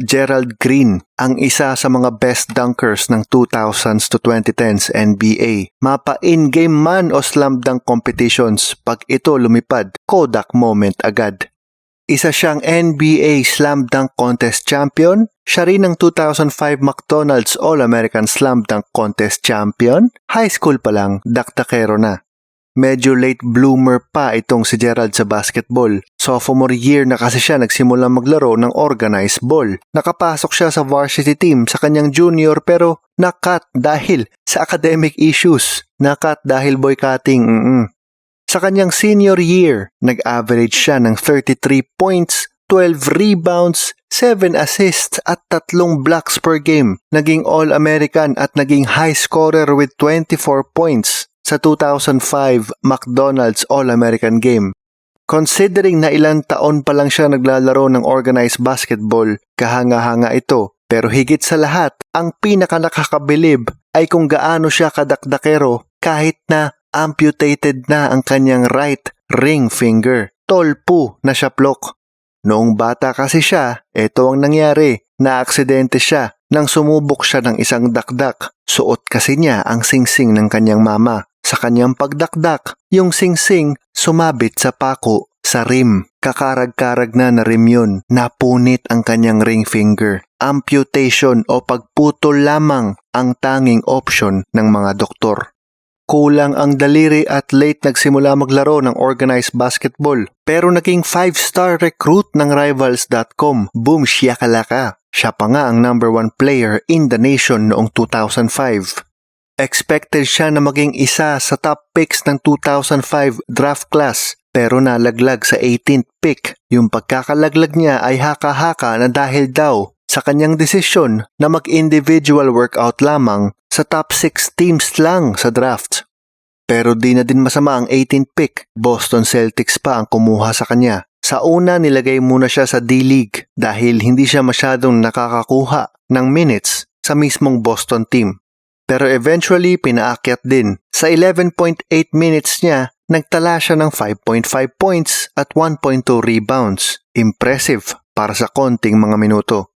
Gerald Green, ang isa sa mga best dunkers ng 2000s to 2010s NBA. Mapa in-game man o slam dunk competitions, pag ito lumipad, Kodak moment agad. Isa siyang NBA Slam Dunk Contest champion, siya rin ang 2005 McDonald's All-American Slam Dunk Contest champion, high school pa lang, daktakero na. Medyo late bloomer pa itong si Gerald sa basketball. Sophomore year na kasi siya nagsimula maglaro ng organized ball. Nakapasok siya sa varsity team sa kanyang junior pero nakat dahil sa academic issues. Nakat dahil boycotting. Mm-mm. Sa kanyang senior year, nag-average siya ng 33 points, 12 rebounds, 7 assists at tatlong blocks per game. Naging All-American at naging high scorer with 24 points sa 2005 McDonald's All-American Game. Considering na ilang taon pa lang siya naglalaro ng organized basketball, kahanga-hanga ito. Pero higit sa lahat, ang pinakanakakabilib ay kung gaano siya kadakdakero kahit na amputated na ang kanyang right ring finger. Tolpo na siya plok. Noong bata kasi siya, ito ang nangyari, na-aksidente siya nang sumubok siya ng isang dakdak. Suot kasi niya ang singsing ng kanyang mama. Sa kanyang pagdakdak, yung singsing sumabit sa pako sa rim. Kakarag-karag na na rim yun. Napunit ang kanyang ring finger. Amputation o pagputol lamang ang tanging option ng mga doktor. Kulang ang daliri at late nagsimula maglaro ng organized basketball pero naging 5-star recruit ng Rivals.com. Boom, siya kalaka. Siya pa nga ang number one player in the nation noong 2005. Expected siya na maging isa sa top picks ng 2005 draft class pero nalaglag sa 18th pick. Yung pagkakalaglag niya ay haka-haka na dahil daw sa kanyang desisyon na mag-individual workout lamang sa top 6 teams lang sa draft. Pero di na din masama ang 18th pick. Boston Celtics pa ang kumuha sa kanya. Sa una nilagay muna siya sa D-League dahil hindi siya masyadong nakakakuha ng minutes sa mismong Boston team pero eventually pinaakyat din. Sa 11.8 minutes niya, nagtala siya ng 5.5 points at 1.2 rebounds. Impressive para sa konting mga minuto.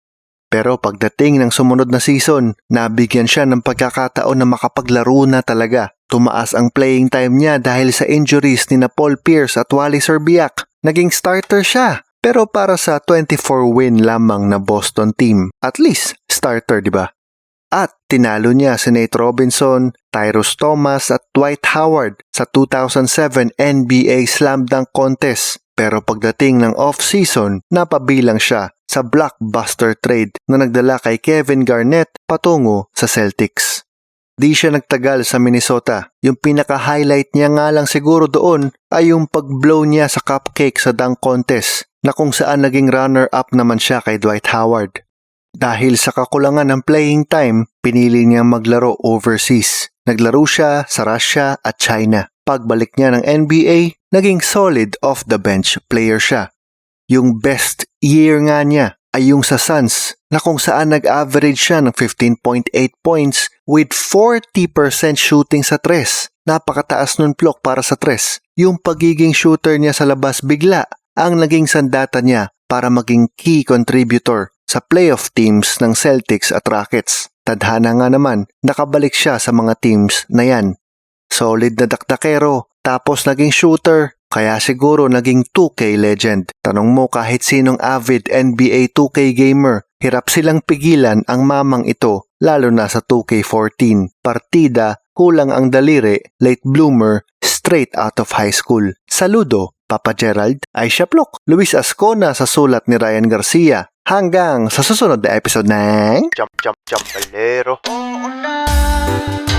Pero pagdating ng sumunod na season, nabigyan siya ng pagkakataon na makapaglaro na talaga. Tumaas ang playing time niya dahil sa injuries ni na Paul Pierce at Wally Serbiak. Naging starter siya, pero para sa 24 win lamang na Boston team. At least, starter, di ba? At tinalo niya si Nate Robinson, Tyrus Thomas at Dwight Howard sa 2007 NBA Slam Dunk Contest. Pero pagdating ng off-season, napabilang siya sa blockbuster trade na nagdala kay Kevin Garnett patungo sa Celtics. Di siya nagtagal sa Minnesota. Yung pinaka-highlight niya nga lang siguro doon ay yung pag-blow niya sa cupcake sa dunk contest na kung saan naging runner-up naman siya kay Dwight Howard. Dahil sa kakulangan ng playing time, pinili niyang maglaro overseas. Naglaro siya sa Russia at China. Pagbalik niya ng NBA, naging solid off-the-bench player siya. Yung best year nga niya ay yung sa Suns na kung saan nag-average siya ng 15.8 points with 40% shooting sa tres. Napakataas nun plok para sa tres. Yung pagiging shooter niya sa labas bigla ang naging sandata niya para maging key contributor sa playoff teams ng Celtics at Rockets. Tadhana nga naman, nakabalik siya sa mga teams na yan. Solid na dakdakero, tapos naging shooter, kaya siguro naging 2K legend. Tanong mo kahit sinong avid NBA 2K gamer, hirap silang pigilan ang mamang ito, lalo na sa 2K14. Partida, kulang ang daliri, late bloomer, straight out of high school. Saludo, Papa Gerald, Aisha Plok, Luis Ascona sa sulat ni Ryan Garcia, Hanggang sa susunod na episode ng Jump Jump Jump Balero. Oo.